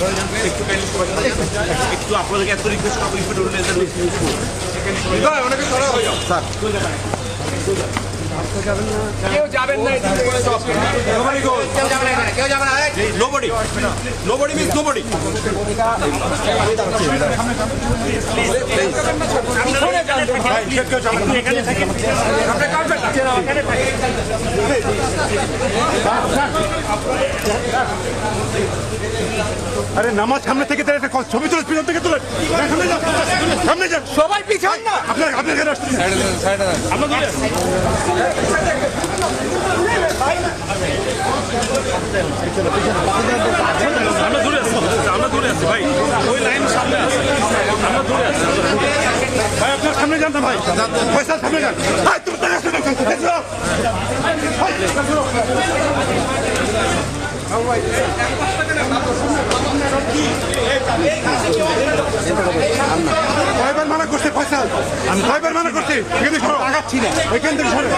একটু। একটু আপনাদেরকে এত রিকোয়েস্ট করব একটু অনেকে হয়ে means nobody. আরে নামাজ সামনে থেকে তার একটা ছবি তুলে পিছন থেকে তুলে। সামনে যান সামনে যান। সবাই পিছন না। আপনার আপনার এখানে আসছেন আমরা দূরে। আছি আমরা দূরে আছি ভাই। ওই লাইন সামনে আছে। আমরা দূরে আছি। আপনার সামনে যান না ভাই। পয়সা সামনে যান তুমি কয়বার মানা করছে পয়সা। আমি কয়বার মানা করছি। এখানে আগাচ্ছি না ওইখান থেকে সরো।